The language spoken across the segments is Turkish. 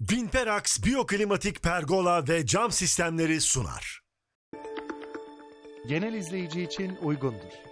Vinperax Biyoklimatik Pergola ve Cam Sistemleri sunar. genel izleyici için uygundur.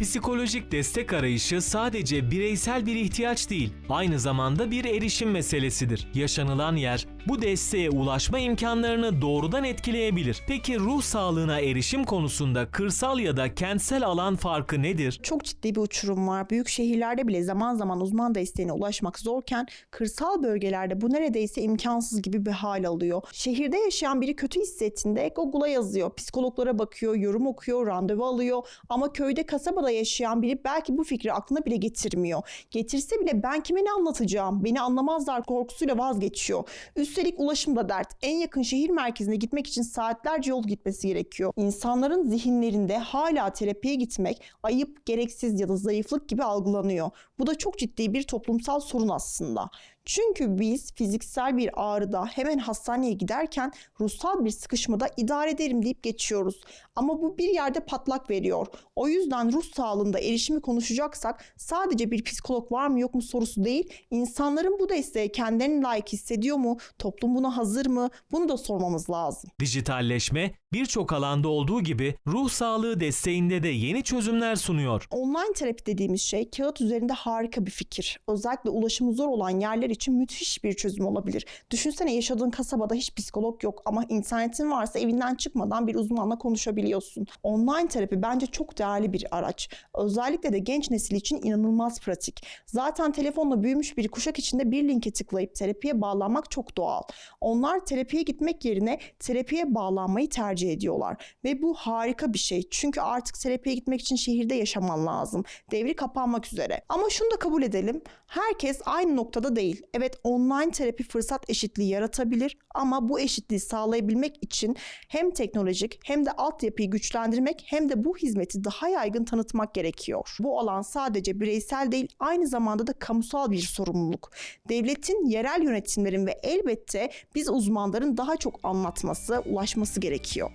Psikolojik destek arayışı sadece bireysel bir ihtiyaç değil, aynı zamanda bir erişim meselesidir. Yaşanılan yer bu desteğe ulaşma imkanlarını doğrudan etkileyebilir. Peki ruh sağlığına erişim konusunda kırsal ya da kentsel alan farkı nedir? Çok ciddi bir uçurum var. Büyük şehirlerde bile zaman zaman uzman desteğine ulaşmak zorken kırsal bölgelerde bu neredeyse imkansız gibi bir hal alıyor. Şehirde yaşayan biri kötü hissettiğinde Google'a yazıyor, psikologlara bakıyor, yorum okuyor, randevu alıyor ama köyde kasabada yaşayan biri belki bu fikri aklına bile getirmiyor. Getirse bile ben kime ne anlatacağım, beni anlamazlar korkusuyla vazgeçiyor. Üstelik ulaşım da dert. En yakın şehir merkezine gitmek için saatlerce yol gitmesi gerekiyor. İnsanların zihinlerinde hala terapiye gitmek ayıp, gereksiz ya da zayıflık gibi algılanıyor. Bu da çok ciddi bir toplumsal sorun aslında. Çünkü biz fiziksel bir ağrıda hemen hastaneye giderken ruhsal bir sıkışmada idare ederim deyip geçiyoruz. Ama bu bir yerde patlak veriyor. O yüzden ruh sağlığında erişimi konuşacaksak sadece bir psikolog var mı yok mu sorusu değil, insanların bu desteğe kendilerini layık hissediyor mu, toplum buna hazır mı bunu da sormamız lazım. Dijitalleşme birçok alanda olduğu gibi ruh sağlığı desteğinde de yeni çözümler sunuyor. Online terapi dediğimiz şey kağıt üzerinde harika bir fikir. Özellikle ulaşımı zor olan yerler için müthiş bir çözüm olabilir. Düşünsene yaşadığın kasabada hiç psikolog yok ama internetin varsa evinden çıkmadan bir uzmanla konuşabiliyorsun. Online terapi bence çok değerli bir araç. Özellikle de genç nesil için inanılmaz pratik. Zaten telefonla büyümüş bir kuşak içinde bir linke tıklayıp terapiye bağlanmak çok doğal. Onlar terapiye gitmek yerine terapiye bağlanmayı tercih ediyorlar. Ve bu harika bir şey. Çünkü artık terapiye gitmek için şehirde yaşaman lazım. Devri kapanmak üzere. Ama şunu da kabul edelim. Herkes aynı noktada değil. Evet online terapi fırsat eşitliği yaratabilir ama bu eşitliği sağlayabilmek için hem teknolojik hem de altyapıyı güçlendirmek hem de bu hizmeti daha yaygın tanıtmak gerekiyor. Bu alan sadece bireysel değil aynı zamanda da kamusal bir sorumluluk. Devletin, yerel yönetimlerin ve elbette biz uzmanların daha çok anlatması, ulaşması gerekiyor.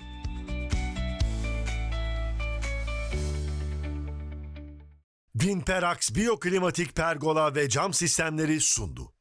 Vinperax Biyoklimatik Pergola ve Cam Sistemleri sundu.